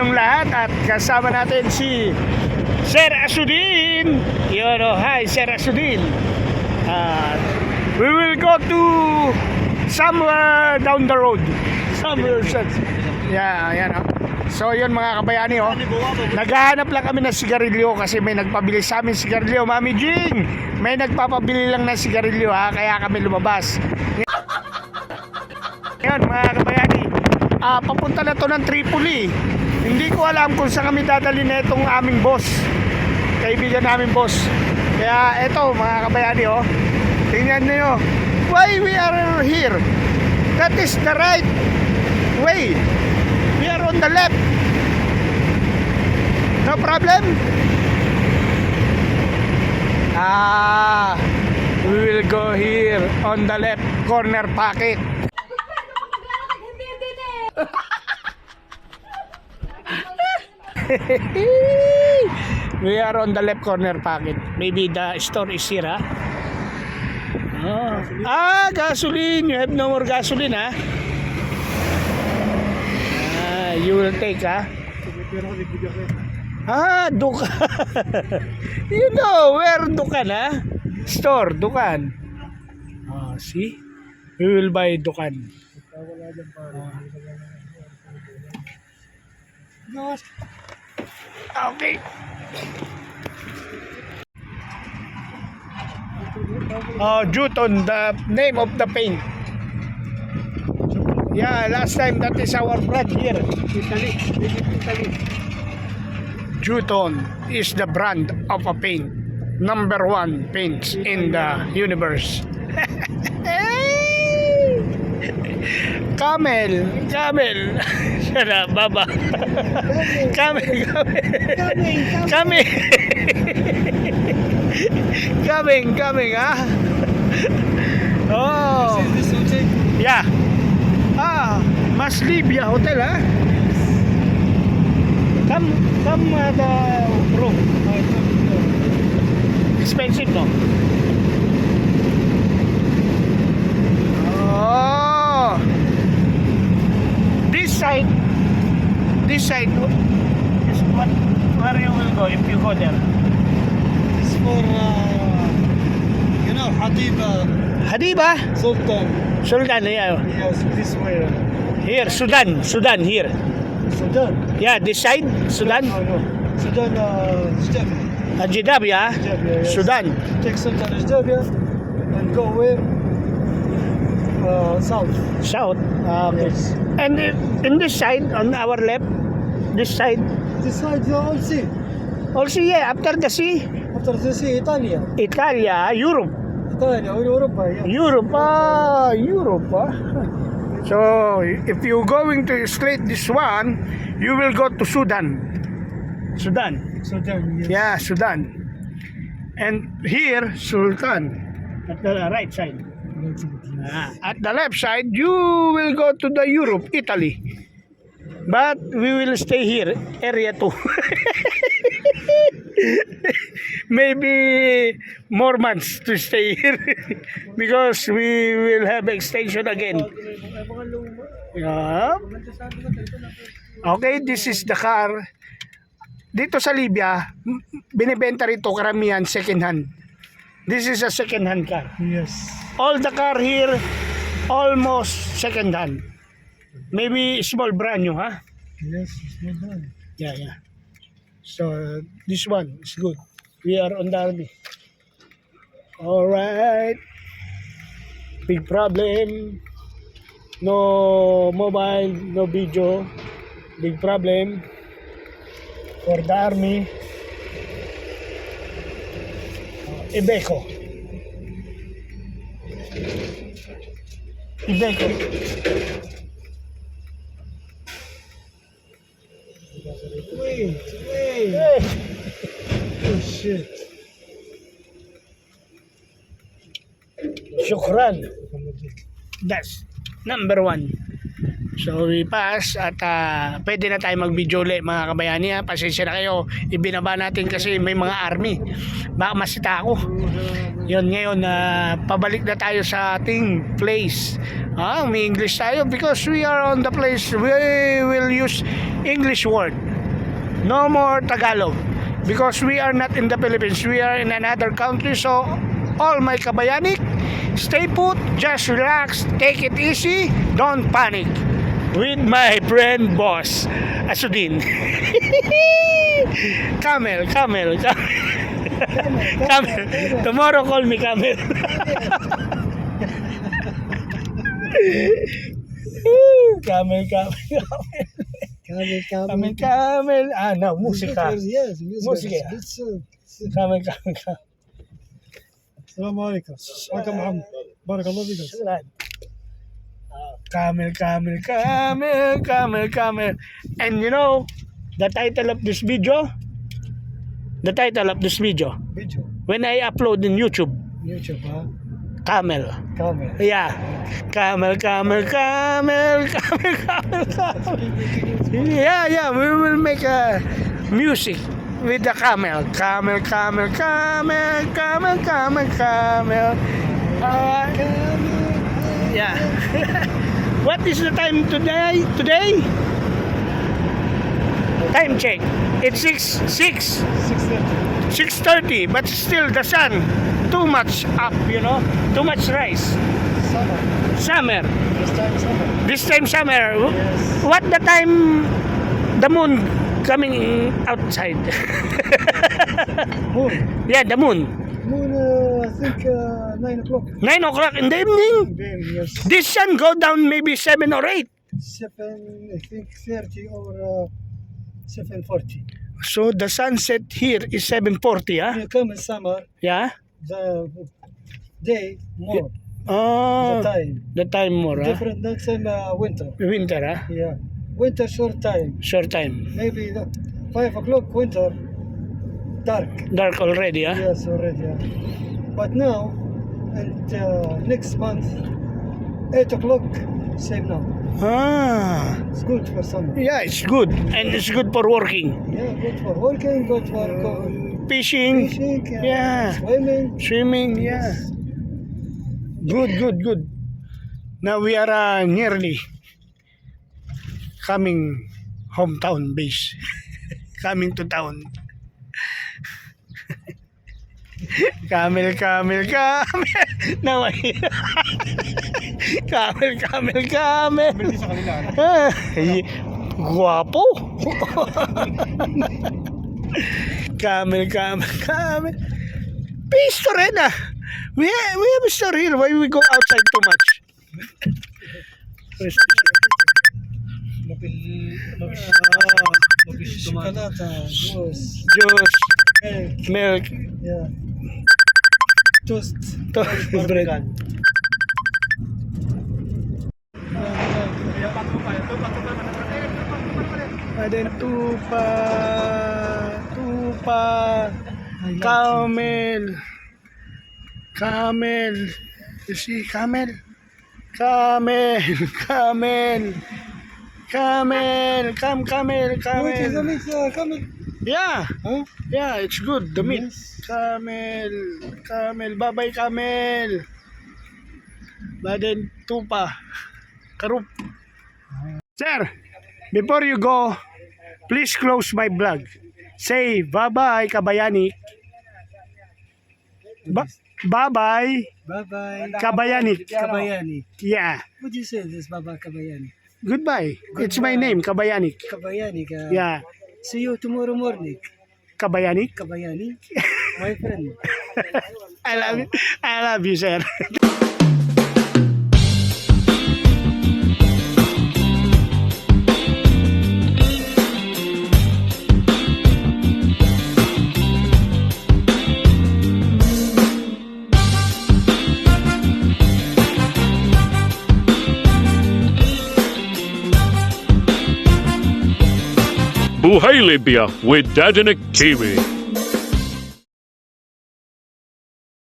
inyong lahat at kasama natin si Sir Asudin. Yun oh, hi Sir Asudin. Uh, we will go to somewhere down the road. Somewhere. Yeah, yan oh. So yun mga kabayani oh. Naghahanap lang kami ng sigarilyo kasi may nagpabili sa amin sigarilyo. Mami Jing, may nagpapabili lang ng sigarilyo ha, kaya kami lumabas. Yan mga kabayani, ah, papunta na to ng Tripoli. Hindi ko alam kung saan kami dadali na itong aming boss. Kaibigan namin boss. Kaya eto mga kabayani oh. Tingnan niyo. Why we are here? That is the right way. We are on the left. No problem? Ah, we will go here on the left corner pocket. Hindi, hindi, hindi. we are on the left corner pocket. Maybe the store is here, ah. Oh. Ah, gasoline. You have no more gasoline, ah. Ah, you will take, ah. Ah, Dukan. you know where Dukan, ah? Store, Dukan. Ah, see? We will buy Dukan. Okay. Oh, Juton, the name of the paint. Yeah, last time that is our brand here. Italy. Italy. Juton is the brand of a paint. Number one paints in the universe. Camel, camel. Shut up, baba. Camel, camel. Coming. coming, coming, ah. Oh. Yeah. Ah, Mas Libya Hotel, ah. Come, come uh, the room. Expensive, no? Oh. This side, this side is what, where you will go if you go there. It's for, uh, you know, Hadiba Hadiba, Sultan. Sultan, yeah. Yes, this way. Here, Sudan, Sudan, here. Sudan. Yeah, this side, Sudan. No, no. Sudan, uh, Jdabia. Uh, Jeddah, yeah. Jdabia, yes. Sudan. Take Sultan Jdabia and go where? Uh, south. South. Okay. Yes. And in this side, on our left, this side, This side, you all see. also yeah, after the sea, After the sea, Italia. Italia, Europe. Italia, or Europe, yeah. Europe, ah, Europe, ah. So, if you going to straight this one, you will go to Sudan. Sudan. Sudan, yes. Yeah, Sudan. And here, Sultan. At the right side. Ah, at the left side, you will go to the Europe, Italy. But we will stay here, area 2. Maybe more months to stay here because we will have extension again. Yeah. Okay, this is the car. Dito sa Libya, binibenta rito karamihan second hand. This is a second hand car. Yes. All the car here, almost second hand. Maybe small brand new, huh? Yes, not bad. Yeah, yeah. So this one is good. We are on the army. All right. Big problem. No mobile, no video. Big problem for the army. Uh, Ibeco. Ibeco. Wait. Hey. Oh, shit. Shukran. That's number one. So we pass at ah, pwede na tayo mag-video ulit mga kabayani ha. Pasensya na kayo. Ibinaba natin kasi may mga army. Baka masita ako. Yun ngayon na pabalik na tayo sa ating place. Ah, may English tayo because we are on the place we will use English word. No more Tagalog because we are not in the Philippines. We are in another country so all my kabayanik stay put, just relax, take it easy, don't panic. With my friend boss Asudin. camel, camel, camel. camel. Tomorrow call me camel. camel, camel, Camel, camel. camel, camel. Ah, no, musika. Yes, music. Musika. It's, uh, Camel, camel, camel. السلام عليكم معكم محمد بارك الله فيك Sulat. Ah, Camel, camel, camel, camel, camel. And you know, the title of this video, the title of this video, فيديو when I upload in YouTube, يوتيوب ها Camel. Camel. Yeah. Camel, camel, camel, camel, camel, camel. Yeah, yeah. We will make a music with the camel. Camel, camel, camel, camel, camel, camel. Uh, yeah. what is the time today? Today? Time check. It's six six. Six thirty. 6.30, but still the sun too much up, you know, too much rise. summer Summer. this time summer This time summer. Yes. What the time the moon coming outside? moon yeah, the moon. moon uh, I think uh, 9 o'clock 9 o'clock in the evening. then yes This sun go down maybe 7 or 8. 7 I think 30 or uh, 740 So the sunset here is 7.40, huh? when you come in summer Yeah? the day more Oh, the time the time more, different than same uh, winter Winter, huh? yeah winter short time Short time. maybe the 5 o'clock winter dark Dark already, huh? yes already yeah. but now and uh, next month 8 o'clock same now Ah, it's good for summer yeah, it's good. And it's good for working. yeah good for working good for go- Fishing, fishing Yeah. swimming swimming, yeah. Good, good, good. Now we are uh, nearly coming hometown base. coming to town. Camel, camel, camel. Now I... camel, camel, camel. sa kanila Ah, ay, Guwapo. camel, camel, camel. Peace to rin ah. We, we have a store here. Why we go outside too much? juice Juice, milk milk, yeah toast to bread. And then tupa, tupa, camel, camel. You see, camel, camel, camel, camel, come, camel, What is the camel. Yeah, Huh? yeah, it's good. The meat. Yes. Camel, camel, bye-bye camel. Then tupa, karup. Sir, before you go, please close my vlog. Say bye-bye kabayani. Ba- bye-bye Bye-bye. kabayani. Kabayani. Yeah. What do you say this, Baba Kabayani? Goodbye. It's my name, Kabayani. Kabayani ka. Yeah. See you tomorrow morning. Kabayani. Kabayani. My friend. I love you. I love you, sir. Buhay Libya with Dadanik TV.